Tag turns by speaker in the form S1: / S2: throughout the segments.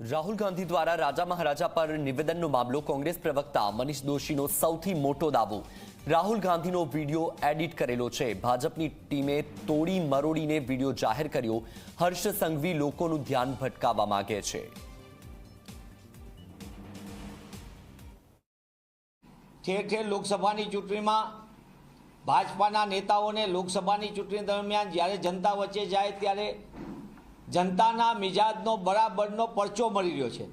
S1: રાહુલ ગાંધી દ્વારા રાજા મહારાજા પર નિવેદનનો મામલો કોંગ્રેસ પ્રવક્તા મનીષ દોશીનો સૌથી મોટો દાવો. રાહુલ ગાંધીનો વીડિયો એડિટ કરેલો છે. ભાજપની ટીમે તોડી મરોડીને વીડિયો જાહેર કર્યો. હર્ષ સંઘવી લોકોનું ધ્યાન ભટકાવવા માંગે છે.
S2: ઠેર ઠેર લોકસભાની ચૂંટણીમાં ભાજપાના નેતાઓને લોકસભાની ચૂંટણી દરમિયાન જ્યારે જનતા વચ્ચે જાય ત્યારે જનતાના મિજાજનો બરાબરનો પરચો મળી રહ્યો છે.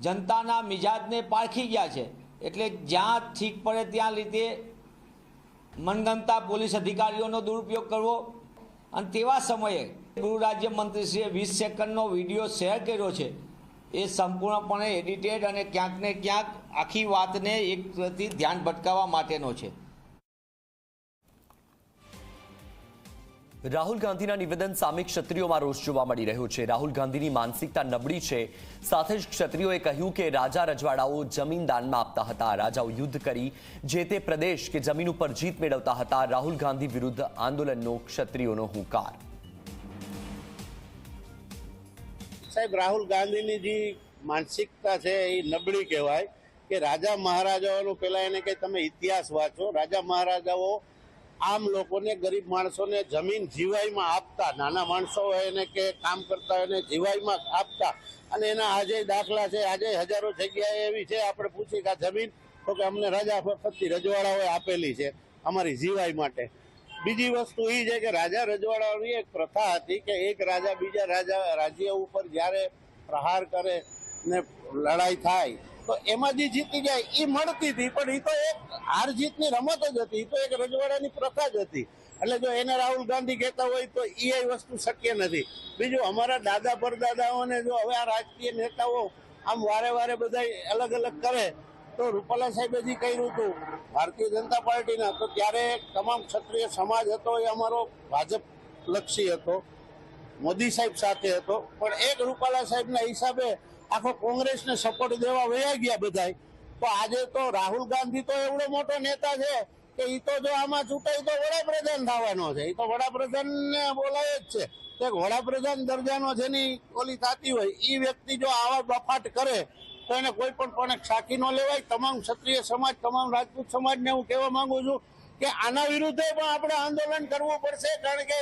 S2: જનતાના મિજાજને પારખી ગયા છે. એટલે જ્યાં ઠીક પડે ત્યાં લીધે મનગમતા પોલીસ અધિકારીઓનો દુરુપયોગ કરવો. અને તેવા સમયે ગૃહ રાજ્ય મંત્રીશ્રીએ વીસ સેકન્ડનો વીડિયો શેર કર્યો છે. એ સંપૂર્ણપણે એડિટેડ અને ક્યાંક ને ક્યાંક આખી વાતને એક પ્રતિ ધ્યાન ભટકાવવા માટેનો છે.
S1: રાહુલ ગાંધીના નિવેદન સામે ક્ષત્રિયોમાં રોષ જોવા મળી રહ્યો છે. રાહુલ ગાંધીની માનસિકતા નબળી છે. સાથે જ ક્ષત્રિયોએ કહ્યું કે રાજા રજવાડાઓ જમીન દાનમાં આપતા હતા. રાજાઓ યુદ્ધ કરી જે તે પ્રદેશ કે જમીન ઉપર જીત મેળવતા હતા. રાહુલ ગાંધી વિરુદ્ધ આંદોલનનો ક્ષત્રિયોનો હુંકાર.
S3: સાહેબ, રાહુલ ગાંધીની જે માનસિકતા છે એ નબળી કહેવાય કે રાજા મહારાજાઓનું પહેલાં એને કે તમે ઇતિહાસ વાંચો. રાજા મહારાજાઓ આમ લોકોને, ગરીબ માણસોને જમીન જીવાઈમાં આપતા, નાના માણસો હોય એને કે કામ કરતા હોય એને જીવાઈમાં આપતા, અને એના આજે દાખલા છે, આજે હજારો જગ્યાએ એવી છે, આપણે પૂછીએ કે આ જમીન, તો કે અમને રાજા ફરતી રજવાડાઓએ આપેલી છે, અમારી જીવાઈ માટે. બીજી વસ્તુ એ છે કે રાજા રજવાડાઓની એક પ્રથા હતી કે એક રાજા બીજા રાજા, રાજ્ય ઉપર જ્યારે પ્રહાર કરે ને લડાઈ થાય તો એમાં જે જીતી જાય એ મળતી હતી, પણ એ તો એક હાર જીતની રમત જ હતી. એ તો એક રજવાડાની પ્રથા જ હતી. એટલે જો એને રાહુલ ગાંધી કહેતા હોય તો એ વસ્તુ શક્ય નથી. બીજું અમારા દાદા પરદાદાઓને જો હવે આ રાજકીય નેતાઓ આમ વારે વારે બધા અલગ અલગ કરે, તો રૂપાલા સાહેબે જે કર્યું હતું ભારતીય જનતા પાર્ટીના, તો ત્યારે તમામ ક્ષત્રિય સમાજ હતો, એ અમારો ભાજપ લક્ષી હતો, મોદી સાહેબ સાથે હતો. પણ એક રૂપાલા સાહેબના હિસાબે આખો કોંગ્રેસને સપોર્ટ દેવા વયા ગયા બધા તો આજે તો રાહુલ ગાંધી તો એવડો મોટો નેતા છે કે એ તો જો આમાં ચૂંટાય તો વડાપ્રધાન થવાનો છે. એ તો વડાપ્રધાનને બોલાય જ છે. તે વડાપ્રધાન દરજાનો જેની ઓલી થતી હોય એ વ્યક્તિ જો આવા બફાટ કરે, તો એને કોઈ પણ પણ સાખી ન લેવાય. તમામ ક્ષત્રિય સમાજ, તમામ રાજપૂત સમાજને હું કહેવા માંગુ છું કે આના વિરુદ્ધે પણ આપણે આંદોલન કરવું પડશે કારણ કે